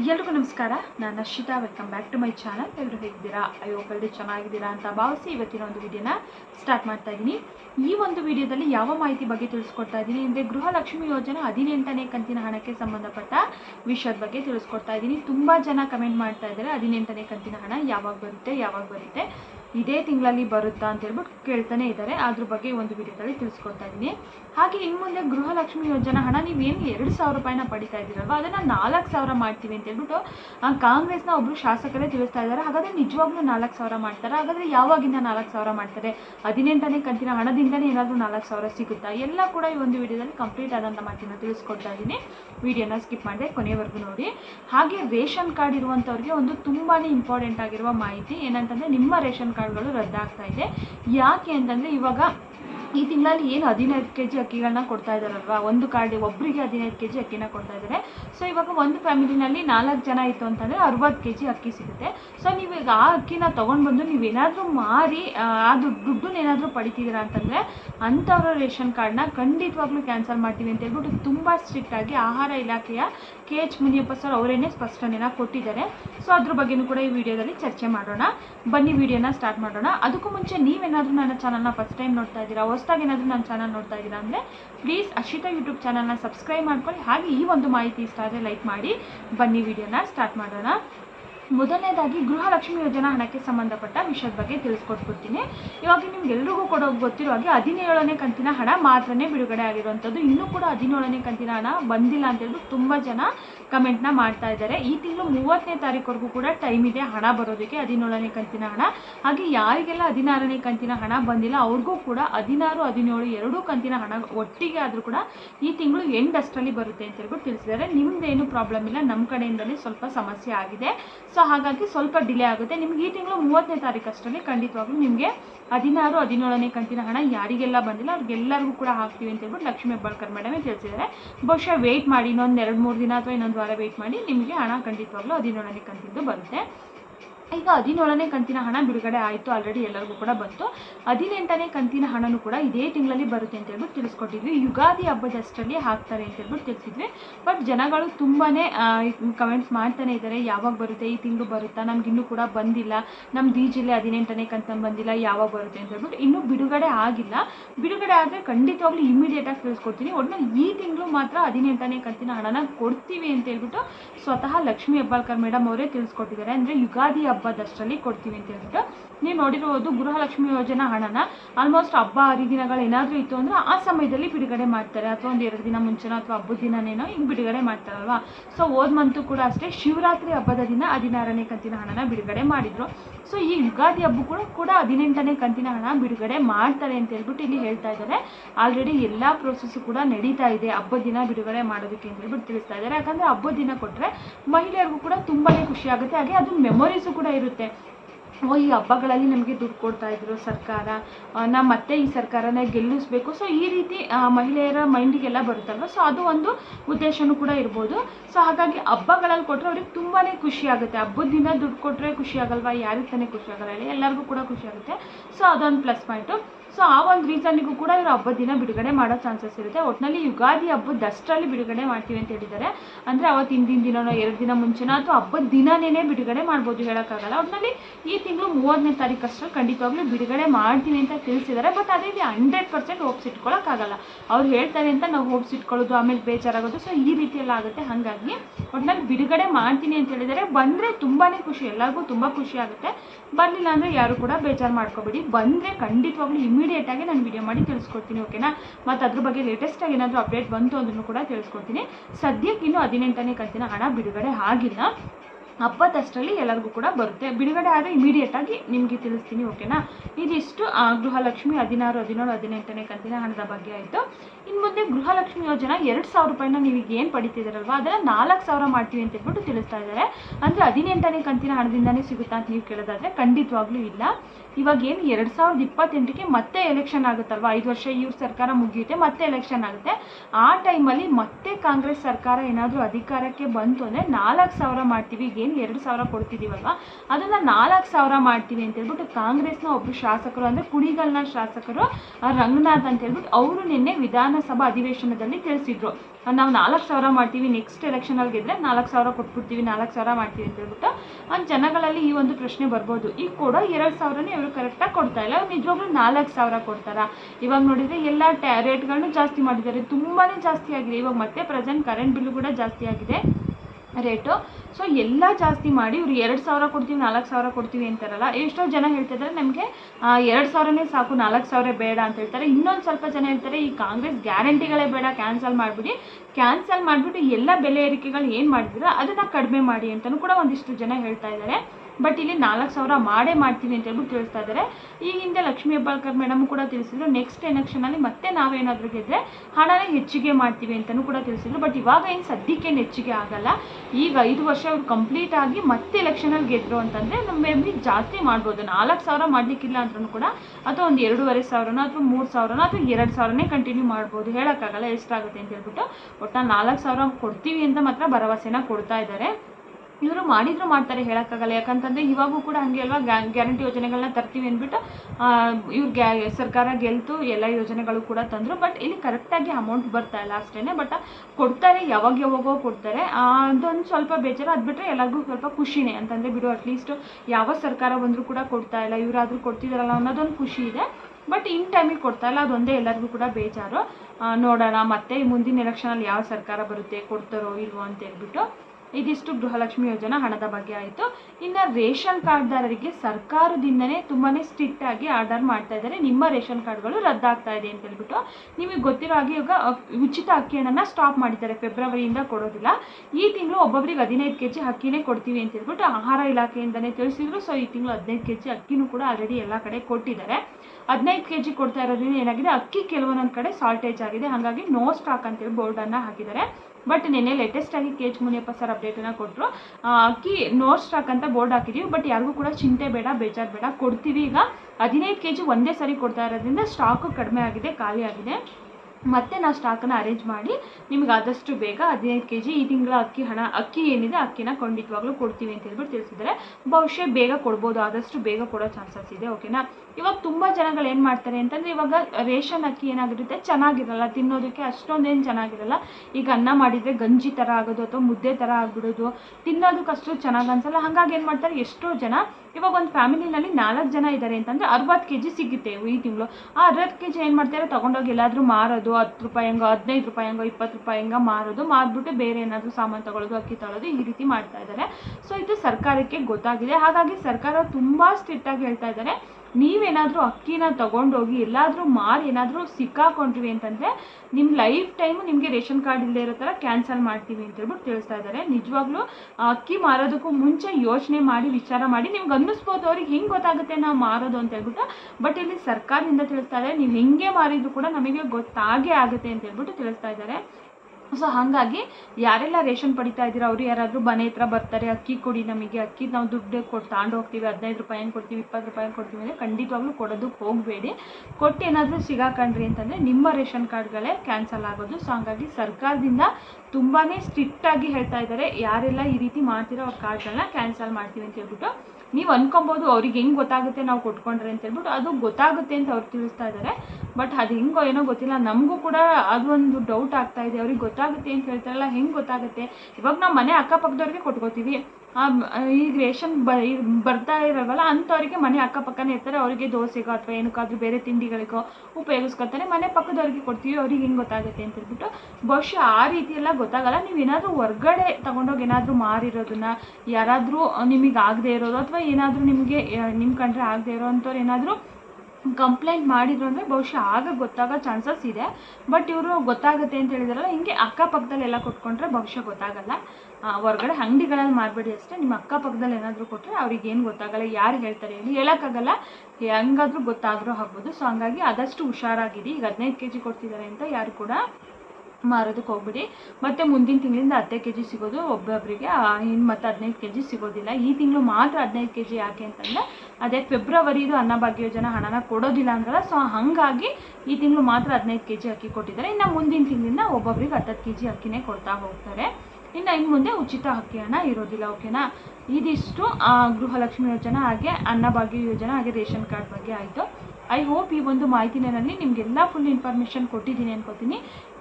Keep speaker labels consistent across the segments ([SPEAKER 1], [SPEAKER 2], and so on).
[SPEAKER 1] ಎಲ್ರಿಗೂ ನಮಸ್ಕಾರ. ನಾನು Arshita welcome back to my channel ಎಲ್ಲರೂ ಹೇಗಿದ್ದೀರಾ? ಅಯ್ಯೋ ಎಲ್ಲರೂ ಚೆನ್ನಾಗಿದ್ದೀರಾ ಅಂತ ಭಾವಿಸಿ ಇವತ್ತಿನ ಒಂದು ವಿಡಿಯೋನ ಸ್ಟಾರ್ಟ್ ಮಾಡ್ತಾ ಇದ್ದೀನಿ. ಈ ಒಂದು ವಿಡಿಯೋದಲ್ಲಿ ಯಾವ ಮಾಹಿತಿ ಬಗ್ಗೆ ತಿಳಿಸ್ಕೊಡ್ತಾ ಇದ್ದೀನಿ ಅಂದರೆ ಗೃಹಲಕ್ಷ್ಮಿ ಯೋಜನೆ ಹದಿನೆಂಟನೇ ಕಂತಿನ ಹಣಕ್ಕೆ ಸಂಬಂಧಪಟ್ಟ ವಿಷಯದ ಬಗ್ಗೆ ತಿಳಿಸ್ಕೊಡ್ತಾ ಇದ್ದೀನಿ. ತುಂಬ ಜನ ಕಮೆಂಟ್ ಮಾಡ್ತಾ ಇದ್ದಾರೆ, ಹದಿನೆಂಟನೇ ಕಂತಿನ ಹಣ ಯಾವಾಗ ಬರುತ್ತೆ ಯಾವಾಗ ಬರುತ್ತೆ? ಇದೇ ತಿಂಗಳಲ್ಲಿ ಬರುತ್ತಾ ಅಂತ ಹೇಳ್ಬಿಟ್ಟು ಕೇಳ್ತಾನೆ ಇದ್ದಾರೆ. ಅದ್ರ ಬಗ್ಗೆ ಒಂದು ವಿಡಿಯೋದಲ್ಲಿ ತಿಳಿಸ್ಕೊಡ್ತಾ ಇದ್ದೀನಿ. ಹಾಗೆ ಇನ್ನು ಮುಂದೆ ಗೃಹಲಕ್ಷ್ಮಿ ಯೋಜನಾ ಹಣ ನೀವೇನು ಎರಡು ಸಾವಿರ ರೂಪಾಯಿನ ಪಡಿತಾ ಇದ್ದೀರಲ್ವ? ಅದನ್ನು ನಾಲ್ಕು ಸಾವಿರ ಮಾಡ್ತೀವಿ ಅಂತ ಹೇಳ್ಬಿಟ್ಟು ಕಾಂಗ್ರೆಸ್ನ ಒಬ್ಬರು ಶಾಸಕರೇ ತಿಳಿಸ್ತಾ ಇದ್ದಾರೆ. ಹಾಗಾದರೆ ನಿಜವಾಗ್ಲೂ ನಾಲ್ಕು ಸಾವಿರ ಮಾಡ್ತಾರೆ. ಹಾಗಾದರೆ ಯಾವಾಗಿಂದ ನಾಲ್ಕು ಸಾವಿರ ಮಾಡ್ತಾರೆ? ಹದಿನೆಂಟನೇ ಕಂತಿನ ಹಣದಿಂದನೇ ಏನಾದರೂ ನಾಲ್ಕು ಸಾವಿರ ಸಿಗುತ್ತಾ? ಎಲ್ಲ ಕೂಡ ಈ ಒಂದು ವಿಡಿಯೋದಲ್ಲಿ ಕಂಪ್ಲೀಟ್ ಆದಂಥ ಮಾತಿನ ತಿಳಿಸ್ಕೊಡ್ತಾ ಇದ್ದೀನಿ. ವಿಡಿಯೋನ ಸ್ಕಿಪ್ ಮಾಡಿದೆ ಕೊನೆವರೆಗೂ ನೋಡಿ. ಹಾಗೆ ರೇಷನ್ ಕಾರ್ಡ್ ಇರುವಂಥವ್ರಿಗೆ ಒಂದು ತುಂಬಾ ಇಂಪಾರ್ಟೆಂಟ್ ಆಗಿರುವ ಮಾಹಿತಿ ಏನಂತಂದರೆ ನಿಮ್ಮ ರೇಷನ್ ಕಾರ್ಡ್ಗಳು ರದ್ದಾಗ್ತಾ ಇದೆ. ಯಾಕೆ ಅಂತಂದರೆ ಇವಾಗ ಈ ತಿಂಗಳಲ್ಲಿ ಏನು ಹದಿನೈದು ಕೆ ಜಿ ಅಕ್ಕಿಗಳನ್ನ ಕೊಡ್ತಾ ಇದ್ದಾರಲ್ವಾ? ಒಂದು ಕಾರ್ಡ್ ಒಬ್ಬರಿಗೆ ಹದಿನೈದು ಕೆ ಜಿ ಅಕ್ಕಿನ ಕೊಡ್ತಾ ಇದ್ದಾರೆ. ಸೊ ಇವಾಗ ಒಂದು ಫ್ಯಾಮಿಲಿನಲ್ಲಿ ನಾಲ್ಕು ಜನ ಇತ್ತು ಅಂತಂದರೆ ಅರವತ್ತು ಕೆ ಜಿ ಅಕ್ಕಿ ಸಿಗುತ್ತೆ. ಸೊ ನೀವು ಈಗ ಆ ಅಕ್ಕಿನ ತೊಗೊಂಡು ಬಂದು ನೀವೇನಾದರೂ ಮಾರಿ ಆ, ಅದು ದುಡ್ಡನ್ನ ಏನಾದರೂ ಪಡಿತಿದ್ದೀರಾ ಅಂತಂದರೆ ಅಂಥವ್ರ ರೇಷನ್ ಕಾರ್ಡ್ನ ಖಂಡಿತವಾಗ್ಲೂ ಕ್ಯಾನ್ಸಲ್ ಮಾಡ್ತೀವಿ ಅಂತ ಹೇಳ್ಬಿಟ್ಟು ತುಂಬ ಸ್ಟ್ರಿಕ್ಟ್ ಆಗಿ ಆಹಾರ ಇಲಾಖೆಯ ಕೆ ಎಚ್ ಮುನಿಯಪ್ಪ ಸರ್ ಅವರೇನೆ ಸ್ಪಷ್ಟನೆನ ಕೊಟ್ಟಿದ್ದಾರೆ. ಸೊ ಅದ್ರ ಬಗ್ಗೆನೂ ಕೂಡ ಈ ವಿಡಿಯೋದಲ್ಲಿ ಚರ್ಚೆ ಮಾಡೋಣ. ಬನ್ನಿ, ವಿಡಿಯೋನ ಸ್ಟಾರ್ಟ್ ಮಾಡೋಣ. ಅದಕ್ಕೂ ಮುಂಚೆ ನೀವೇನಾದರೂ ನನ್ನ ಚಾನಲ್ನ ಫಸ್ಟ್ ಟೈಮ್ ನೋಡ್ತಾ ಇದ್ದೀರಾ? ಹೊಸದಾಗಿ ಏನಾದರೂ ನನ್ನ ಚಾನಲ್ ನೋಡ್ತಾ ಇದ್ದೀರಾ ಅಂದರೆ ಪ್ಲೀಸ್ ಅಶಿತಾ ಯೂಟ್ಯೂಬ್ ಚಾನಲ್ನ ಸಬ್ಸ್ಕ್ರೈಬ್ ಮಾಡ್ಕೊಳ್ಳಿ. ಹಾಗೆ ಈ ಒಂದು ಮಾಹಿತಿ ಇಷ್ಟ ಆದರೆ ಲೈಕ್ ಮಾಡಿ. ಬನ್ನಿ, ವಿಡಿಯೋನ ಸ್ಟಾರ್ಟ್ ಮಾಡೋಣ. ಮೊದಲನೇದಾಗಿ ಗೃಹಲಕ್ಷ್ಮಿ ಯೋಜನಾ ಹಣಕ್ಕೆ ಸಂಬಂಧಪಟ್ಟ ವಿಷಯದ ಬಗ್ಗೆ ತಿಳಿಸ್ಕೊಟ್ಬಿಡ್ತೀನಿ. ಇವಾಗ ನಿಮ್ಗೆಲ್ರಿಗೂ ಕೂಡ ಗೊತ್ತಿರೋ ಹಾಗೆ ಹದಿನೇಳನೇ ಕಂತಿನ ಹಣ ಮಾತ್ರನೇ ಬಿಡುಗಡೆ ಆಗಿರುವಂಥದ್ದು. ಇನ್ನೂ ಕೂಡ ಹದಿನೇಳನೇ ಕಂತಿನ ಹಣ ಬಂದಿಲ್ಲ ಅಂತ ಹೇಳ್ಬಿಟ್ಟು ತುಂಬ ಜನ ಕಮೆಂಟ್ನ ಮಾಡ್ತಾ ಇದ್ದಾರೆ. ಈ ತಿಂಗಳು ಮೂವತ್ತನೇ ತಾರೀಕುವರೆಗೂ ಕೂಡ ಟೈಮ್ ಇದೆ ಹಣ ಬರೋದಕ್ಕೆ, ಹದಿನೇಳನೇ ಕಂತಿನ ಹಣ. ಹಾಗೆ ಯಾರಿಗೆಲ್ಲ ಹದಿನಾರನೇ ಕಂತಿನ ಹಣ ಬಂದಿಲ್ಲ, ಅವ್ರಿಗೂ ಕೂಡ ಹದಿನಾರು, ಹದಿನೇಳು ಎರಡೂ ಕಂತಿನ ಹಣ ಒಟ್ಟಿಗೆ ಆದರೂ ಕೂಡ ಈ ತಿಂಗಳು ಎಂಡ್ ಅಷ್ಟರಲ್ಲಿ ಬರುತ್ತೆ ಅಂತ ಹೇಳ್ಬಿಟ್ಟು ತಿಳಿಸಿದ್ದಾರೆ. ನಿಮ್ದೇನು ಪ್ರಾಬ್ಲಮ್ ಇಲ್ಲ ನಮ್ಮ ಕಡೆಯಿಂದಲೇ ಸ್ವಲ್ಪ ಸಮಸ್ಯೆ ಆಗಿದೆ. ಸೊ ಹಾಗಾಗಿ ಸ್ವಲ್ಪ ಡಿಲೇ ಆಗುತ್ತೆ. ನಿಮ್ಗೆ ಈ ತಿಂಗಳು ಮೂವತ್ತನೇ ತಾರೀಕು ಅಷ್ಟರಲ್ಲಿ ಖಂಡಿತವಾಗ್ಲೂ ನಿಮಗೆ ಹದಿನಾರು, ಹದಿನೇಳನೇ ಕಂತಿನ ಹಣ ಯಾರಿಗೆಲ್ಲ ಬಂದಿಲ್ಲ, ಅವ್ರಿಗೆಲ್ಲರಿಗೂ ಕೂಡ ಹಾಕ್ತೀವಿ ಅಂತ ಹೇಳ್ಬಿಟ್ಟು ಲಕ್ಷ್ಮೀ ಹೆಬ್ಬಾಳ್ಕರ್ ಮೇಡಮೇ ತಿಳಿಸಿದ್ದಾರೆ. ಬಹುಶಃ ವೆಯ್ಟ್ ಮಾಡಿ ಇನ್ನೊಂದು ಎರಡು, ಮೂರು ದಿನ ಅಥವಾ ಇನ್ನೊಂದು ವಾರ ವೆಯ್ಟ್ ಮಾಡಿ ನಿಮಗೆ ಹಣ ಖಂಡಿತವಾಗ್ಲೂ ಹದಿನೇಳನೇ ಕಂತಿದ್ದು ಬರುತ್ತೆ. ಈಗ ಹದಿನೇಳನೇ ಕಂತಿನ ಹಣ ಬಿಡುಗಡೆ ಆಯಿತು. ಆಲ್ರೆಡಿ ಎಲ್ಲರಿಗೂ ಕೂಡ ಬಂತು. ಹದಿನೆಂಟನೇ ಕಂತಿನ ಹಣನೂ ಕೂಡ ಇದೇ ತಿಂಗಳಲ್ಲಿ ಬರುತ್ತೆ ಅಂತ ಹೇಳ್ಬಿಟ್ಟು ತಿಳಿಸ್ಕೊಟ್ಟಿದ್ವಿ. ಯುಗಾದಿ ಹಬ್ಬದಷ್ಟರಲ್ಲಿ ಹಾಕ್ತಾರೆ ಅಂತ ಹೇಳ್ಬಿಟ್ಟು ತಿಳಿಸಿದ್ವಿ. ಬಟ್ ಜನಗಳು ತುಂಬಾ ಕಮೆಂಟ್ಸ್ ಮಾಡ್ತಾನೆ ಇದ್ದಾರೆ. ಯಾವಾಗ ಬರುತ್ತೆ? ಈ ತಿಂಗಳು ಬರುತ್ತಾ? ನಮ್ಗೆ ಇನ್ನೂ ಕೂಡ ಬಂದಿಲ್ಲ. ನಮ್ಮ ಈ ಜಿಲ್ಲೆ ಹದಿನೆಂಟನೇ ಕಂತ ಬಂದಿಲ್ಲ. ಯಾವಾಗ ಬರುತ್ತೆ ಅಂತ ಹೇಳ್ಬಿಟ್ಟು ಇನ್ನೂ ಬಿಡುಗಡೆ ಆಗಿಲ್ಲ. ಬಿಡುಗಡೆ ಆದರೆ ಖಂಡಿತವಾಗ್ಲೂ ಇಮಿಡಿಯೇಟಾಗಿ ತಿಳಿಸ್ಕೊಡ್ತೀನಿ. ಒಟ್ಟು ಈ ತಿಂಗಳು ಮಾತ್ರ ಹದಿನೆಂಟನೇ ಕಂತಿನ ಹಣನ ಕೊಡ್ತೀವಿ ಅಂತ ಹೇಳ್ಬಿಟ್ಟು ಸ್ವತಃ ಲಕ್ಷ್ಮೀ ಹೆಬ್ಬಾಳ್ಕರ್ ಮೇಡಮ್ ಅವರೇ ತಿಳಿಸ್ಕೊಟ್ಟಿದ್ದಾರೆ. ಅಂದರೆ ಯುಗಾದಿ ಹಬ್ಬದಷ್ಟರಲ್ಲಿ ಕೊಡ್ತೀವಿ ಅಂತ ಹೇಳ್ಬಿಟ್ಟು ನೀವು ನೋಡಿರೋದು ಗೃಹಲಕ್ಷ್ಮಿ ಯೋಜನಾ ಹಣನ ಆಲ್ಮೋಸ್ಟ್ ಹಬ್ಬ ಹರಿದಿನಗಳು ಏನಾದರೂ ಇತ್ತು ಅಂದರೆ ಆ ಸಮಯದಲ್ಲಿ ಬಿಡುಗಡೆ ಮಾಡ್ತಾರೆ. ಅಥವಾ ಒಂದು ಎರಡು ದಿನ ಮುಂಚೆನೋ ಅಥವಾ ಹಬ್ಬದ ದಿನನೇನೋ ಹಿಂಗೆ ಬಿಡುಗಡೆ ಮಾಡ್ತಾರಲ್ವಾ? ಸೊ ಹೋದ ಮಂತು ಕೂಡ ಅಷ್ಟೇ ಶಿವರಾತ್ರಿ ಹಬ್ಬದ ದಿನ ಹದಿನಾರನೇ ಕಂತಿನ ಹಣನ ಬಿಡುಗಡೆ ಮಾಡಿದರು. ಸೊ ಈ ಯುಗಾದಿ ಹಬ್ಬ ಕೂಡ ಕೂಡ ಹದಿನೆಂಟನೇ ಕಂತಿನ ಹಣ ಬಿಡುಗಡೆ ಮಾಡ್ತಾರೆ ಅಂತ ಹೇಳ್ಬಿಟ್ಟು ಇಲ್ಲಿ ಹೇಳ್ತಾ ಇದ್ದಾರೆ. ಆಲ್ರೆಡಿ ಎಲ್ಲ ಪ್ರೊಸೆಸ್ ಕೂಡ ನಡೀತಾ ಇದೆ ಹಬ್ಬದ ದಿನ ಬಿಡುಗಡೆ ಮಾಡೋದಕ್ಕೆ ಅಂತ ಹೇಳ್ಬಿಟ್ಟು ತಿಳಿಸ್ತಾ ಇದ್ದಾರೆ. ಯಾಕಂದರೆ ಹಬ್ಬದ ದಿನ ಕೊಟ್ಟರೆ ಮಹಿಳೆಯರಿಗೂ ಕೂಡ ತುಂಬಾ ಖುಷಿ ಆಗುತ್ತೆ. ಹಾಗೆ ಅದು ಮೆಮೊರೀಸು ಇರುತ್ತೆ. ಓ, ಈ ಹಬ್ಬಗಳಲ್ಲಿ ನಮಗೆ ದುಡ್ಡು ಕೊಡ್ತಾ ಇದ್ರು ಸರ್ಕಾರ. ನಾವು ಮತ್ತೆ ಈ ಸರ್ಕಾರನ ಗೆಲ್ಲಿಸ್ಬೇಕು. ಸೊ ಈ ರೀತಿ ಮಹಿಳೆಯರ ಮೈಂಡಿಗೆಲ್ಲ ಬರುತ್ತಲ್ವ? ಸೊ ಅದು ಒಂದು ಉದ್ದೇಶನೂ ಕೂಡ ಇರ್ಬೋದು. ಸೊ ಹಾಗಾಗಿ ಹಬ್ಬಗಳಲ್ಲಿ ಕೊಟ್ಟರೆ ಅವ್ರಿಗೆ ತುಂಬಾ ಖುಷಿ ಆಗುತ್ತೆ. ಹಬ್ಬದ ದಿನ ದುಡ್ಡು ಕೊಟ್ಟರೆ ಖುಷಿ ಆಗಲ್ವಾ? ಯಾರಿಗೆ ತಾನೇ ಖುಷಿ ಆಗಲ್ಲ ಎಲ್ಲರಿಗೂ ಕೂಡ ಖುಷಿ ಆಗುತ್ತೆ. ಸೊ ಅದೊಂದು ಪ್ಲಸ್ ಪಾಯಿಂಟು ಸೊ ಆ ಒಂದು ರೀಸನ್ನಿಗೂ ಕೂಡ ಇವರು ಹಬ್ಬದ ದಿನ ಬಿಡುಗಡೆ ಮಾಡೋ ಚಾನ್ಸಸ್ ಇರುತ್ತೆ. ಒಟ್ಟಿನಲ್ಲಿ ಯುಗಾದಿ ಹಬ್ಬದಷ್ಟರಲ್ಲಿ ಬಿಡುಗಡೆ ಮಾಡ್ತೀವಿ ಅಂತ ಹೇಳಿದ್ದಾರೆ. ಅಂದರೆ ಅವತ್ತು ಹಿಂದಿನ ದಿನನೋ, ಎರಡು ದಿನ ಮುಂಚೆನೋ ಅಥವಾ ಹಬ್ಬದ ದಿನನೇ ಬಿಡುಗಡೆ ಮಾಡ್ಬೋದು ಹೇಳೋಕ್ಕಾಗಲ್ಲ. ಒಟ್ಟಿನಲ್ಲಿ ಈ ತಿಂಗಳು ಮೂವತ್ತನೇ ತಾರೀಕು ಅಷ್ಟರಲ್ಲಿ ಖಂಡಿತವಾಗ್ಲೂ ಬಿಡುಗಡೆ ಮಾಡ್ತೀವಿ ಅಂತ ತಿಳಿಸಿದ್ದಾರೆ. ಬಟ್ ಅದೇ ಹಂಡ್ರೆಡ್ ಪರ್ಸೆಂಟ್ ಹೋಪ್ಸ್ ಇಟ್ಕೊಳ್ಳೋಕ್ಕಾಗಲ್ಲ ಅವ್ರು ಹೇಳ್ತಾರೆ ಅಂತ ನಾವು ಹೋಪ್ಸ್ ಇಟ್ಕೊಳ್ಳೋದು, ಆಮೇಲೆ ಬೇಜಾರಾಗೋದು. ಸೊ ಈ ರೀತಿ ಎಲ್ಲ ಆಗುತ್ತೆ. ಹಾಗಾಗಿ ಒಟ್ಟಿನಲ್ಲಿ ಬಿಡುಗಡೆ ಮಾಡ್ತೀನಿ ಅಂತ ಹೇಳಿದರೆ ಬಂದರೆ ತುಂಬಾ ಖುಷಿ, ಎಲ್ಲರಿಗೂ ತುಂಬ ಖುಷಿ ಆಗುತ್ತೆ. ಬರಲಿಲ್ಲ ಅಂದರೆ ಯಾರು ಕೂಡ ಬೇಜಾರು ಮಾಡ್ಕೋಬೇಡಿ. ಬಂದರೆ ಖಂಡಿತವಾಗ್ಲೂ ಇಮಿಡಿಯೇಟಾಗಿ ನಾನು ವಿಡಿಯೋ ಮಾಡಿ ತಿಳಿಸ್ಕೊಡ್ತೀನಿ ಓಕೆನಾ ಮತ್ತು ಅದ್ರ ಬಗ್ಗೆ ಲೇಟೆಸ್ಟಾಗಿ ಏನಾದರೂ ಅಪ್ಡೇಟ್ ಬಂತು ಅಂದ್ರೂ ಕೂಡ ತಿಳಿಸ್ಕೊಡ್ತೀನಿ. ಸದ್ಯಕ್ಕೆ ಇನ್ನು ಹದಿನೆಂಟನೇ ಕಂತಿನ ಹಣ ಬಿಡುಗಡೆ ಆಗಿಲ್ಲ. ಹಬ್ಬದಷ್ಟರಲ್ಲಿ ಎಲ್ಲರಿಗೂ ಕೂಡ ಬರುತ್ತೆ. ಬಿಡುಗಡೆ ಆದರೆ ಇಮಿಡಿಯೇಟಾಗಿ ನಿಮಗೆ ತಿಳಿಸ್ತೀನಿ ಓಕೆನಾ ಇದಿಷ್ಟು. ಗೃಹಲಕ್ಷ್ಮಿ ಹದಿನಾರು, ಹದಿನೇಳು, ಹದಿನೆಂಟನೇ ಕಂತಿನ ಹಣದ ಬಗ್ಗೆ ಆಯಿತು. ಇನ್ನು ಮುಂದೆ ಗೃಹಲಕ್ಷ್ಮಿ ಯೋಜನಾ ಎರಡು ಸಾವಿರ ರೂಪಾಯಿನ ನೀವು ಈಗ ಏನು ಪಡಿತಿದ್ದೀರಲ್ವ? ಅದನ್ನು ನಾಲ್ಕು ಸಾವಿರ ಮಾಡ್ತೀವಿ ಅಂತ ಹೇಳ್ಬಿಟ್ಟು ತಿಳಿಸ್ತಾ ಇದ್ದಾರೆ. ಅಂದರೆ ಹದಿನೆಂಟನೇ ಕಂತಿನ ಹಣದಿಂದನೇ ಸಿಗುತ್ತಾ ಅಂತ ನೀವು ಕೇಳೋದಾದರೆ ಖಂಡಿತವಾಗ್ಲೂ ಇಲ್ಲ. ಇವಾಗ ಏನು ಎರಡು ಸಾವಿರದ ಇಪ್ಪತ್ತೆಂಟಕ್ಕೆ ಮತ್ತೆ ಎಲೆಕ್ಷನ್ ಆಗುತ್ತಲ್ವ? ಐದು ವರ್ಷ ಇವ್ರ ಸರ್ಕಾರ ಮುಗಿಯುತ್ತೆ, ಮತ್ತೆ ಎಲೆಕ್ಷನ್ ಆಗುತ್ತೆ. ಆ ಟೈಮಲ್ಲಿ ಮತ್ತೆ ಕಾಂಗ್ರೆಸ್ ಸರ್ಕಾರ ಏನಾದರೂ ಅಧಿಕಾರಕ್ಕೆ ಬಂತು ಅಂದರೆ ನಾಲ್ಕು ಸಾವಿರ ಮಾಡ್ತೀವಿ. ಏನು ಎರಡು ಸಾವಿರ ಕೊಡ್ತಿದ್ದೀವಲ್ವ ಅದನ್ನು ನಾಲ್ಕು ಸಾವಿರ ಮಾಡ್ತೀವಿ ಅಂತ ಹೇಳ್ಬಿಟ್ಟು ಕಾಂಗ್ರೆಸ್ನ ಒಬ್ಬರು ಶಾಸಕರು ಅಂದರೆ ಕುಣಿಗಲ್ನ ಶಾಸಕರು ರಂಗನಾಥ್ ಅಂತ ಹೇಳ್ಬಿಟ್ಟು ಅವರು ನಿನ್ನೆ ವಿಧಾನಸಭಾ ಅಧಿವೇಶನದಲ್ಲಿ ತಿಳಿಸಿದ್ರು. ನಾವು ನಾಲ್ಕು ಸಾವಿರ ಮಾಡ್ತೀವಿ ನೆಕ್ಸ್ಟ್ ಎಲೆಕ್ಷನಲ್ಲಿ ಗೆದ್ರೆ ನಾಲ್ಕು ಸಾವಿರ ಕೊಟ್ಬಿಡ್ತೀವಿ, ನಾಲ್ಕು ಸಾವಿರ ಮಾಡ್ತೀವಿ ಅಂತ ಹೇಳ್ಬಿಟ್ಟು ಜನಗಳಲ್ಲಿ ಈ ಒಂದು ಪ್ರಶ್ನೆ ಬರ್ಬೋದು. ಈಗ ಕೊಡೋ ಎರಡು ಸಾವಿರನೇ ಇವರು ಕರೆಕ್ಟಾಗಿ ಕೊಡ್ತಾ ಇಲ್ಲ ನಿಜವಾಗ್ಲೂ ನಾಲ್ಕು ಸಾವಿರ ಕೊಡ್ತಾರಾ? ಇವಾಗ ನೋಡಿದರೆ ಎಲ್ಲ ಟ್ಯಾ ರೇಟ್ಗಳನ್ನೂ ಜಾಸ್ತಿ ಮಾಡಿದ್ದಾರೆ. ತುಂಬಾ ಜಾಸ್ತಿ ಆಗಿದೆ. ಇವಾಗ ಮತ್ತೆ ಪ್ರೆಸೆಂಟ್ ಕರೆಂಟ್ ಬಿಲ್ಲು ಕೂಡ ಜಾಸ್ತಿ ಆಗಿದೆ. ರೇಟು. ಸೊ ಎಲ್ಲ ಜಾಸ್ತಿ ಮಾಡಿ ಇವ್ರು ಎರಡು ಸಾವಿರ ಕೊಡ್ತೀವಿ, ನಾಲ್ಕು ಸಾವಿರ ಕೊಡ್ತೀವಿ ಅಂತಾರಲ್ಲ, ಎಷ್ಟೋ ಜನ ಹೇಳ್ತಿದ್ದಾರೆ ನಮಗೆ ಎರಡು ಸಾವಿರನೇ ಸಾಕು, ನಾಲ್ಕು ಸಾವಿರ ಬೇಡ ಅಂತ ಹೇಳ್ತಾರೆ. ಇನ್ನೊಂದು ಸ್ವಲ್ಪ ಜನ ಹೇಳ್ತಾರೆ, ಈ ಕಾಂಗ್ರೆಸ್ ಗ್ಯಾರಂಟಿಗಳೇ ಬೇಡ, ಕ್ಯಾನ್ಸಲ್ ಮಾಡಿಬಿಡಿ. ಕ್ಯಾನ್ಸಲ್ ಮಾಡಿಬಿಟ್ಟು ಎಲ್ಲ ಬೆಲೆ ಏರಿಕೆಗಳು ಏನು ಮಾಡಿದ್ದೀರಾ ಅದನ್ನು ಕಡಿಮೆ ಮಾಡಿ ಅಂತಲೂ ಕೂಡ ಒಂದಿಷ್ಟು ಜನ ಹೇಳ್ತಾ ಇದ್ದಾರೆ. ಬಟ್ ಇಲ್ಲಿ ನಾಲ್ಕು ಸಾವಿರ ಮಾಡೇ ಮಾಡ್ತೀವಿ ಅಂತ ಹೇಳ್ಬಿಟ್ಟು ತಿಳಿಸ್ತಾ ಇದ್ದಾರೆ. ಈ ಹಿಂದೆ ಲಕ್ಷ್ಮೀ ಹೆಬ್ಬಾಳ್ಕರ್ ಮೇಡಮ್ ಕೂಡ ತಿಳಿಸಿದ್ರು. ನೆಕ್ಸ್ಟ್ ಎಲೆಕ್ಷನಲ್ಲಿ ಮತ್ತೆ ನಾವೇನಾದರೂ ಗೆದ್ದರೆ ಹಣನೇ ಹೆಚ್ಚಿಗೆ ಮಾಡ್ತೀವಿ ಅಂತಲೂ ಕೂಡ ತಿಳಿಸಿದ್ರು. ಬಟ್ ಇವಾಗ ಏನು ಸದ್ಯಕ್ಕೇನು ಹೆಚ್ಚಿಗೆ ಆಗಲ್ಲ. ಈಗ ಐದು ವರ್ಷ ಅವ್ರು ಕಂಪ್ಲೀಟ್ ಆಗಿ ಮತ್ತೆ ಎಲೆಕ್ಷನಲ್ಲಿ ಗೆದ್ರು ಅಂತಂದರೆ ನಮ್ಮ ಮೇ ಬಿ ಜಾಸ್ತಿ ಮಾಡ್ಬೋದು. ನಾಲ್ಕು ಸಾವಿರ ಮಾಡಲಿಕ್ಕಿಲ್ಲ ಅಂದ್ರೂ ಕೂಡ ಅಥವಾ ಒಂದು ಎರಡೂವರೆ ಸಾವಿರನೋ ಅಥವಾ ಮೂರು ಸಾವಿರನೋ ಅಥವಾ ಎರಡು ಸಾವಿರನೇ ಕಂಟಿನ್ಯೂ ಮಾಡ್ಬೋದು. ಹೇಳೋಕ್ಕಾಗಲ್ಲ, ಎಷ್ಟಾಗುತ್ತೆ ಅಂತ ಹೇಳ್ಬಿಟ್ಟು ಒಟ್ಟು ನಾಲ್ಕು ಸಾವಿರ ಕೊಡ್ತೀವಿ ಅಂತ ಮಾತ್ರ ಭರವಸೆನ ಕೊಡ್ತಾ ಇದ್ದಾರೆ. ಇವರು ಮಾಡಿದ್ರು ಮಾಡ್ತಾರೆ ಹೇಳೋಕ್ಕಾಗಲ್ಲ. ಯಾಕಂತಂದರೆ ಇವಾಗೂ ಕೂಡ ಹಂಗೆ ಅಲ್ವಾ? ಗ್ಯಾರಂಟಿ ಯೋಜನೆಗಳನ್ನ ತರ್ತೀವಿ ಅಂದ್ಬಿಟ್ಟು ಇವ್ರು ಗ್ಯಾ, ಸರ್ಕಾರ ಗೆಲ್ತು, ಎಲ್ಲ ಯೋಜನೆಗಳು ಕೂಡ ತಂದರು. ಬಟ್ ಇಲ್ಲಿ ಕರೆಕ್ಟಾಗಿ ಅಮೌಂಟ್ ಬರ್ತಾ ಇಲ್ಲ ಅಷ್ಟೇ ಬಟ್ ಕೊಡ್ತಾರೆ ಯಾವಾಗ ಯಾವಾಗೋ ಕೊಡ್ತಾರೆ. ಅದೊಂದು ಸ್ವಲ್ಪ ಬೇಜಾರು. ಅದು ಬಿಟ್ಟರೆ ಎಲ್ಲರಿಗೂ ಸ್ವಲ್ಪ ಖುಷಿನೇ. ಅಂತಂದರೆ ಬಿಡು ಅಟ್ಲೀಸ್ಟ್ ಯಾವ ಸರ್ಕಾರ ಬಂದರೂ ಕೂಡ ಕೊಡ್ತಾ ಇಲ್ಲ. ಇವರಾದರೂ ಕೊಡ್ತಿದಾರಲ್ಲ ಅನ್ನೋದೊಂದು ಖುಷಿ ಇದೆ. ಬಟ್ ಇನ್ ಟೈಮಿಗೆ ಕೊಡ್ತಾ ಇಲ್ಲ. ಅದೊಂದೇ ಎಲ್ಲರಿಗೂ ಕೂಡ ಬೇಜಾರು. ನೋಡೋಣ. ಮತ್ತೆ ಮುಂದಿನ ಮುಂದಿನ ಎಲೆಕ್ಷನಲ್ಲಿ ಯಾವ ಸರ್ಕಾರ ಬರುತ್ತೆ, ಕೊಡ್ತಾರೋ ಇಲ್ವೋ ಅಂತ ಹೇಳ್ಬಿಟ್ಟು. ಇದಿಷ್ಟು ಗೃಹಲಕ್ಷ್ಮಿ ಯೋಜನಾ ಹಣದ ಬಗ್ಗೆ ಆಯಿತು. ಇನ್ನು ರೇಷನ್ ಕಾರ್ಡ್ದಾರರಿಗೆ ಸರ್ಕಾರದಿಂದನೇ ತುಂಬಾ ಸ್ಟ್ರಿಕ್ಟ್ ಆಗಿ ಆರ್ಡರ್ ಮಾಡ್ತಾ ಇದ್ದಾರೆ. ನಿಮ್ಮ ರೇಷನ್ ಕಾರ್ಡ್ಗಳು ರದ್ದಾಗ್ತಾ ಇದೆ ಅಂತ ಹೇಳ್ಬಿಟ್ಟು ನಿಮಗೆ ಗೊತ್ತಿರೋ ಹಾಗೆ ಇವಾಗ ಉಚಿತ ಅಕ್ಕಿ ಹಣನ ಸ್ಟಾಪ್ ಮಾಡಿದ್ದಾರೆ. ಫೆಬ್ರವರಿಯಿಂದ ಕೊಡೋದಿಲ್ಲ. ಈ ತಿಂಗಳು ಒಬ್ಬೊಬ್ಬರಿಗೆ ಹದಿನೈದು ಕೆ ಜಿ ಅಕ್ಕಿನೇ ಕೊಡ್ತೀವಿ ಅಂತ ಹೇಳ್ಬಿಟ್ಟು ಆಹಾರ ಇಲಾಖೆಯಿಂದನೇ ತಿಳಿಸಿದ್ರು. ಸೊ ಈ ತಿಂಗಳು ಹದಿನೈದು ಕೆ ಜಿ ಅಕ್ಕಿನೂ ಕೂಡ ಆಲ್ರೆಡಿ ಎಲ್ಲ ಕಡೆ ಕೊಟ್ಟಿದ್ದಾರೆ. ಹದಿನೈದು ಕೆ ಜಿ ಕೊಡ್ತಾ ಇರೋದ್ರಿಂದ ಏನಾಗಿದೆ? ಅಕ್ಕಿ ಕೆಲವೊಂದೊಂದು ಕಡೆ ಸಾಲ್ಟೇಜ್ ಆಗಿದೆ. ಹಾಗಾಗಿ ನೋ ಸ್ಟಾಕ್ ಅಂತೇಳಿ ಬೋರ್ಡನ್ನು ಹಾಕಿದ್ದಾರೆ. ಬಟ್ ನಿನ್ನೆ ಲೇಟೆಸ್ಟ್ ಆಗಿ ಕೆ ಎಚ್ ಮುನಿಯಪ್ಪ ಸರ್ ಅಪ್ಡೇಟನ್ನು ಕೊಟ್ಟರು ಅಕ್ಕಿ ನೋ ಸ್ಟಾಕ್ ಅಂತ ಬೋರ್ಡ್ ಹಾಕಿದ್ದೀವಿ ಬಟ್ ಯಾರಿಗೂ ಕೂಡ ಚಿಂತೆ ಬೇಡ, ಬೇಜಾರು ಬೇಡ. ಕೊಡ್ತೀವಿ ಈಗ. ಹದಿನೈದು ಕೆ ಜಿ ಒಂದೇ ಸರಿ ಕೊಡ್ತಾ ಇರೋದ್ರಿಂದ ಸ್ಟಾಕು ಕಡಿಮೆ ಆಗಿದೆ, ಖಾಲಿ ಆಗಿದೆ. ಮತ್ತೆ ನಾವು ಸ್ಟಾಕನ್ನು ಅರೇಂಜ್ ಮಾಡಿ ನಿಮ್ಗೆ ಆದಷ್ಟು ಬೇಗ ಹದಿನೈದು ಕೆ ಜಿ ಈ ತಿಂಗಳ ಅಕ್ಕಿ ಹಣ, ಅಕ್ಕಿ ಏನಿದೆ ಅಕ್ಕಿನ ಖಂಡಿತವಾಗ್ಲೂ ಕೊಡ್ತೀವಿ ಅಂತ ಹೇಳ್ಬಿಟ್ಟು ತಿಳಿಸಿದ್ದಾರೆ. ಬಹುಶಃ ಬೇಗ ಕೊಡ್ಬೋದು, ಆದಷ್ಟು ಬೇಗ ಕೊಡೋ ಚಾನ್ಸಸ್ ಇದೆ ಓಕೆನಾ ಇವಾಗ ತುಂಬ ಜನಗಳು ಏನು ಮಾಡ್ತಾರೆ ಅಂತಂದರೆ ಇವಾಗ ರೇಷನ್ ಅಕ್ಕಿ ಏನಾಗಿರುತ್ತೆ ಚೆನ್ನಾಗಿರಲ್ಲ, ತಿನ್ನೋದಕ್ಕೆ ಅಷ್ಟೊಂದೇನು ಚೆನ್ನಾಗಿರಲ್ಲ. ಈಗ ಅನ್ನ ಮಾಡಿದರೆ ಗಂಜಿ ಥರ ಆಗೋದು ಅಥವಾ ಮುದ್ದೆ ಥರ ಆಗ್ಬಿಡೋದು ತಿನ್ನೋದಕ್ಕೆ ಅಷ್ಟು ಚೆನ್ನಾಗಿ ಅನ್ಸಲ್ಲ. ಹಾಗಾಗಿ ಏನು ಮಾಡ್ತಾರೆ ಎಷ್ಟೋ ಜನ ಇವಾಗ ಒಂದು ಫ್ಯಾಮಿಲಿನಲ್ಲಿ ನಾಲ್ಕು ಜನ ಇದ್ದಾರೆ ಅಂತಂದರೆ ಅರವತ್ತು ಕೆ ಜಿ ಸಿಗುತ್ತೆ ಈ ತಿಂಗಳು. ಆ ಅರವತ್ತು ಕೆ ಜಿ ಏನು ಮಾಡ್ತಾರೆ? ತೊಗೊಂಡೋಗಿ ಎಲ್ಲಾದರೂ ಮಾರೋದು, ಹತ್ತು ರೂಪಾಯಿ ಹಂಗೋ, ಹದಿನೈದು ರೂಪಾಯಿ ಹಂಗೋ ಇಪ್ಪತ್ತು ರೂಪಾಯಿ ಹೆಂಗೋ ಮಾರೋದು, ಮಾರಿಬಿಟ್ಟು ಬೇರೆ ಏನಾದರೂ ಸಾಮಾನು ತೊಗೊಳೋದು, ಅಕ್ಕಿ ತೊಳೋದು ಈ ರೀತಿ ಮಾಡ್ತಾ ಇದ್ದಾರೆ ಸೊ ಇದು ಸರ್ಕಾರಕ್ಕೆ ಗೊತ್ತಾಗಿದೆ. ಹಾಗಾಗಿ ಸರ್ಕಾರ ತುಂಬ ಸ್ಟ್ರಿಕ್ಟಾಗಿ ಹೇಳ್ತಾ ಇದ್ದಾರೆ ನೀವೇನಾದರೂ ಅಕ್ಕಿನ ತಗೊಂಡೋಗಿ ಎಲ್ಲಾದರೂ ಮಾರಿ ಏನಾದರೂ ಸಿಕ್ಕಾಕೊಂಡ್ರಿ ಅಂತಂದರೆ ನಿಮ್ಮ ಲೈಫ್ ಟೈಮು ನಿಮಗೆ ರೇಷನ್ ಕಾರ್ಡ್ ಇಲ್ಲದೆ ಇರೋ ಥರ ಕ್ಯಾನ್ಸಲ್ ಮಾಡ್ತೀವಿ ಅಂತ ಹೇಳ್ಬಿಟ್ಟು ತಿಳಿಸ್ತಾ ಇದ್ದಾರೆ. ನಿಜವಾಗ್ಲೂ ಅಕ್ಕಿ ಮಾರೋದಕ್ಕೂ ಮುಂಚೆ ಯೋಚನೆ ಮಾಡಿ, ವಿಚಾರ ಮಾಡಿ ನಿಮ್ಗೆ ಅನ್ನಿಸ್ಬೋದು ಅವ್ರಿಗೆ ಹೆಂಗೆ ಗೊತ್ತಾಗುತ್ತೆ ನಾವು ಮಾರೋದು ಅಂತ ಹೇಳ್ಬಿಟ್ಟು, ಬಟ್ ಇಲ್ಲಿ ಸರ್ಕಾರದಿಂದ ತಿಳಿಸ್ತಾ ಇದ್ದಾರೆ. ನೀವು ಹೆಂಗೆ ಮಾರಿದ್ರು ಕೂಡ ನಮಗೆ ಗೊತ್ತಾಗೇ ಆಗುತ್ತೆ ಅಂತ ಹೇಳ್ಬಿಟ್ಟು ತಿಳಿಸ್ತಾ ಇದ್ದಾರೆ. ಸೊ ಹಾಗಾಗಿ ಯಾರೆಲ್ಲ ರೇಷನ್ ಪಡಿತಾ ಇದ್ದೀರಾ ಅವ್ರು ಯಾರಾದರೂ ಮನೆ ಹತ್ರ ಬರ್ತಾರೆ, ಅಕ್ಕಿ ಕೊಡಿ ನಮಗೆ, ಅಕ್ಕಿ ನಾವು ದುಡ್ಡು ಕೊಟ್ಟು ತಗೊಂಡು ಹೋಗ್ತೀವಿ, ಹದಿನೈದು ರೂಪಾಯಿ ಕೊಡ್ತೀವಿ, ಇಪ್ಪತ್ತು ರೂಪಾಯಿ ಕೊಡ್ತೀವಿ ಅಂದರೆ ಖಂಡಿತವಾಗ್ಲೂ ಕೊಡೋದಕ್ಕೆ ಹೋಗಬೇಡಿ. ಕೊಟ್ಟು ಏನಾದರೂ ಸಿಗಾಕಂಡ್ರಿ ಅಂತಂದರೆ ನಿಮ್ಮ ರೇಷನ್ ಕಾರ್ಡ್ಗಳೇ ಕ್ಯಾನ್ಸಲ್ ಆಗೋದು. ಸೊ ಹಾಗಾಗಿ ಸರ್ಕಾರದಿಂದ ತುಂಬಾ ಸ್ಟ್ರಿಕ್ಟಾಗಿ ಹೇಳ್ತಾ ಇದ್ದಾರೆ, ಯಾರೆಲ್ಲ ಈ ರೀತಿ ಮಾಡ್ತೀರೋ ಅವ್ರ ಕಾರ್ಡ್ಗಳನ್ನ ಕ್ಯಾನ್ಸಲ್ ಮಾಡ್ತೀವಿ ಅಂತ ಹೇಳ್ಬಿಟ್ಟು ನೀವು ಅನ್ಕೊಬೋದು ಅವ್ರಿಗೆ ಹೆಂಗೆ ಗೊತ್ತಾಗುತ್ತೆ ನಾವು ಕೊಟ್ಕೊಂಡ್ರೆ ಅಂತ ಹೇಳ್ಬಿಟ್ಟು ಅದು ಗೊತ್ತಾಗುತ್ತೆ ಅಂತ ಅವ್ರು ತಿಳಿಸ್ತಾ ಇದ್ದಾರೆ ಬಟ್ ಅದು ಹೆಂಗೋ ಏನೋ ಗೊತ್ತಿಲ್ಲ. ನಮಗೂ ಕೂಡ ಅದೊಂದು ಡೌಟ್ ಆಗ್ತಾ ಇದೆ. ಅವ್ರಿಗೆ ಗೊತ್ತಾಗುತ್ತೆ ಅಂತ ಹೇಳ್ತಾರಲ್ಲ, ಹೆಂಗೆ ಗೊತ್ತಾಗುತ್ತೆ? ಇವಾಗ ನಾವು ಮನೆ ಅಕ್ಕಪಕ್ಕದವ್ರಿಗೆ ಕೊಟ್ಕೋತೀವಿ. ಈಗ ರೇಷನ್ ಬ ಬರ್ತಾ ಇರಲ್ವಲ್ಲ ಅಂಥವ್ರಿಗೆ ಮನೆ ಅಕ್ಕಪಕ್ಕನೇ ಇರ್ತಾರೆ, ಅವರಿಗೆ ದೋಸೆಗೋ ಅಥವಾ ಏನಕ್ಕಾದ್ರೂ ಬೇರೆ ತಿಂಡಿಗಳಿಗೋ ಉಪಯೋಗಿಸ್ಕೊತಾರೆ ಮನೆ ಪಕ್ಕದವ್ರಿಗೆ ಕೊಡ್ತೀವಿ, ಅವ್ರಿಗೆ ಹಿಂಗೆ ಗೊತ್ತಾಗುತ್ತೆ ಅಂತ ಹೇಳ್ಬಿಟ್ಟು ಬಹುಶಃ ಆ ರೀತಿ ಎಲ್ಲ ಗೊತ್ತಾಗಲ್ಲ. ನೀವು ಏನಾದರೂ ಹೊರ್ಗಡೆ ತಗೊಂಡೋಗಿ ಏನಾದರೂ ಮಾರಿರೋದನ್ನ, ಯಾರಾದರೂ ನಿಮಗೆ ಆಗದೆ ಇರೋದು ಅಥವಾ ಏನಾದರೂ ನಿಮಗೆ ನಿಮ್ಮ ಕಂಡ್ರೆ ಆಗದೆ ಇರೋ ಅಂಥವ್ರು ಏನಾದರೂ ಕಂಪ್ಲೇಂಟ್ ಮಾಡಿದ್ರು ಅಂದರೆ ಬಹುಶಃ ಆಗ ಗೊತ್ತಾಗೋ ಚಾನ್ಸಸ್ ಇದೆ. ಬಟ್ ಇವರು ಗೊತ್ತಾಗುತ್ತೆ ಅಂತ ಹೇಳಿದಾರಲ್ಲ, ಹಿಂಗೆ ಅಕ್ಕಪಕ್ಕದಲ್ಲಿ ಎಲ್ಲ ಕೊಟ್ಕೊಂಡ್ರೆ ಬಹುಶಃ ಗೊತ್ತಾಗಲ್ಲ. ಹೊರಗಡೆ ಹೊರ್ಗಡೆ ಅಂಗಡಿಗಳಲ್ಲಿ ಮಾಡಬೇಡಿ ಅಷ್ಟೇ, ನಿಮ್ಮ ಅಕ್ಕಪಕ್ಕದಲ್ಲಿ ಏನಾದರೂ ಕೊಟ್ಟರೆ ಅವ್ರಿಗೆ ಏನು ಗೊತ್ತಾಗಲ್ಲ, ಯಾರು ಹೇಳ್ತಾರೆ ಹೇಳಿ. ಹೇಳೋಕ್ಕಾಗಲ್ಲ, ಹೆಂಗಾದ್ರೂ ಗೊತ್ತಾದರೂ ಆಗ್ಬೋದು. ಸೊ ಹಂಗಾಗಿ ಆದಷ್ಟು ಹುಷಾರಾಗಿದೆ ಈಗ ಹದಿನೈದು ಕೆ ಜಿ ಕೊಡ್ತಿದ್ದಾರೆ ಅಂತ ಯಾರು ಕೂಡ ಮಾರೋದಕ್ಕೆ ಹೋಗ್ಬಿಡಿ. ಮತ್ತು ಮುಂದಿನ ತಿಂಗಳಿಂದ ಹತ್ತೇ ಕೆ ಜಿ ಸಿಗೋದು ಒಬ್ಬೊಬ್ಬರಿಗೆ ಇನ್ನು ಮತ್ತೆ ಹದಿನೈದು ಕೆ ಜಿ ಸಿಗೋದಿಲ್ಲ. ಈ ತಿಂಗಳು ಮಾತ್ರ ಹದಿನೈದು ಕೆ ಜಿ ಯಾಕೆ ಅಂತಂದರೆ, ಅದೇ ಫೆಬ್ರವರಿದು ಅನ್ನಭಾಗ್ಯ ಯೋಜನೆ ಹಣನ ಕೊಡೋದಿಲ್ಲ ಅಂದ್ರಲ್ಲ ಸೊ ಹಾಗಾಗಿ ಈ ತಿಂಗಳು ಮಾತ್ರ ಹದಿನೈದು ಕೆ ಜಿ ಅಕ್ಕಿ ಕೊಟ್ಟಿದ್ದಾರೆ. ಇನ್ನು ಮುಂದಿನ ತಿಂಗಳಿಂದ ಒಬ್ಬೊಬ್ರಿಗೆ ಹತ್ತತ್ತು ಕೆ ಜಿ ಅಕ್ಕಿನೇ ಕೊಡ್ತಾ ಹೋಗ್ತಾರೆ. ಇನ್ನು ಇನ್ನು ಮುಂದೆ ಉಚಿತ ಅಕ್ಕಿ ಹಣ ಇರೋದಿಲ್ಲ ಓಕೆನಾ ಇದಿಷ್ಟು ಗೃಹಲಕ್ಷ್ಮಿ ಯೋಜನೆ ಹಾಗೆ ಅನ್ನಭಾಗ್ಯ ಯೋಜನೆ ಹಾಗೆ ರೇಷನ್ ಕಾರ್ಡ್ ಬಗ್ಗೆ ಆಯಿತು. ಐ ಹೋಪ್ ಈ ಒಂದು ಮಾಹಿತಿನಲ್ಲಿ ನಿಮಗೆಲ್ಲ ಫುಲ್ ಇನ್ಫಾರ್ಮೇಷನ್ ಕೊಟ್ಟಿದ್ದೀನಿ ಅನ್ಕೋತೀನಿ.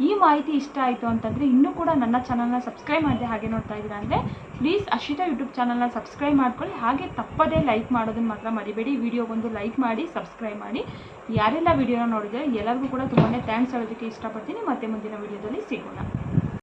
[SPEAKER 1] ಈ ಮಾಹಿತಿ ಇಷ್ಟ ಆಯಿತು ಅಂತಂದರೆ ಇನ್ನೂ ಕೂಡ ನನ್ನ ಚಾನಲ್ನ ಸಬ್ಸ್ಕ್ರೈಬ್ ಮಾಡಿದೆ ಹಾಗೆ ನೋಡ್ತಾ ಇದ್ದೀರಾ ಅಂದರೆ ಪ್ಲೀಸ್ ಅಶಿತಾ ಯೂಟ್ಯೂಬ್ ಚಾನಲ್ನ ಸಬ್ಸ್ಕ್ರೈಬ್ ಮಾಡ್ಕೊಳ್ಳಿ. ಹಾಗೆ ತಪ್ಪದೇ ಲೈಕ್ ಮಾಡೋದನ್ನು ಮಾತ್ರ ಮರಿಬೇಡಿ. ವಿಡಿಯೋಗೊಂದು ಲೈಕ್ ಮಾಡಿ ಸಬ್ಸ್ಕ್ರೈಬ್ ಮಾಡಿ. ಯಾರೆಲ್ಲ ವಿಡಿಯೋನ ನೋಡಿದ್ರೆ ಎಲ್ಲರಿಗೂ ಕೂಡ ತುಂಬಾ ಥ್ಯಾಂಕ್ಸ್ ಹೇಳೋದಕ್ಕೆ ಇಷ್ಟಪಡ್ತೀನಿ. ಮತ್ತೆ ಮುಂದಿನ ವಿಡಿಯೋದಲ್ಲಿ ಸಿಗೋಣ.